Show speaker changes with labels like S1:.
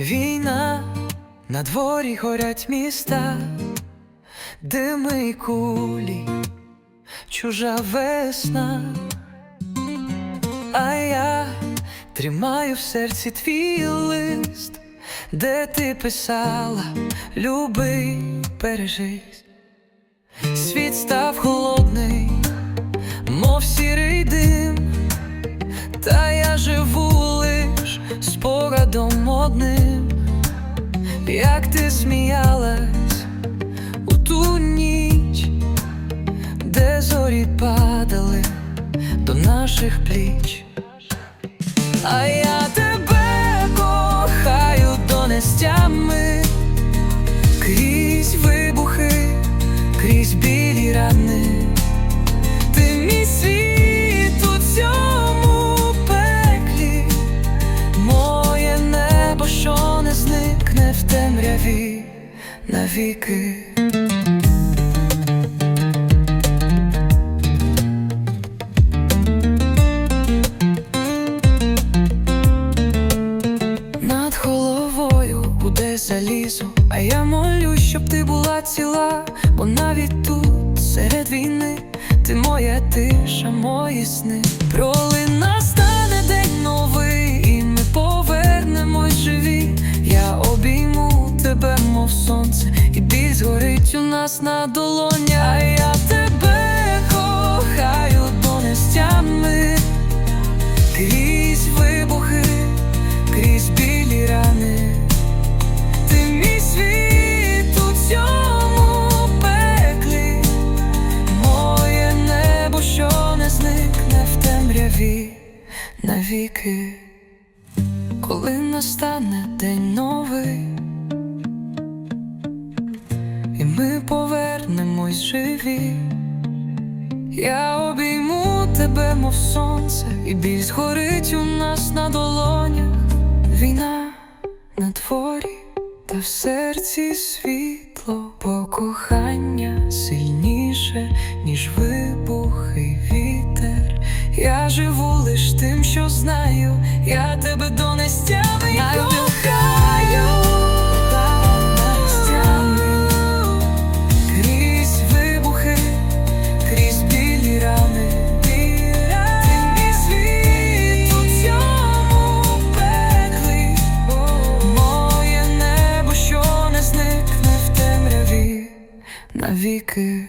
S1: Війна, на дворі горять міста, дими й кулі, чужа весна, а я тримаю в серці твій лист, де ти писала, люби, бережись. Світ став холодний, мов сірий дим, та я живу лиш спогадом одним, як ти сміялась у ту ніч, де зорі падали до наших пліч. А я в навіки. Над головою гуде залізо, а я молю, щоб ти була ціла, бо навіть тут, серед війни, ти моя тиша, мої сни. Проли сонце, і біль згорить у нас на долоні, а я тебе кохаю до нестями крізь вибухи, крізь білі рани. Ти мій світ у цьому пеклі, моє небо, що не зникне в темряві навіки, коли настане день новий, ми повернемось живі. Я обійму тебе, мов сонце, і біль згорить у нас на долонях. Війна на дворі, та в серці світло, бо кохання сильніше, ніж вибух і вітер. Я живу лиш тим, що знаю, я тебе до навіки.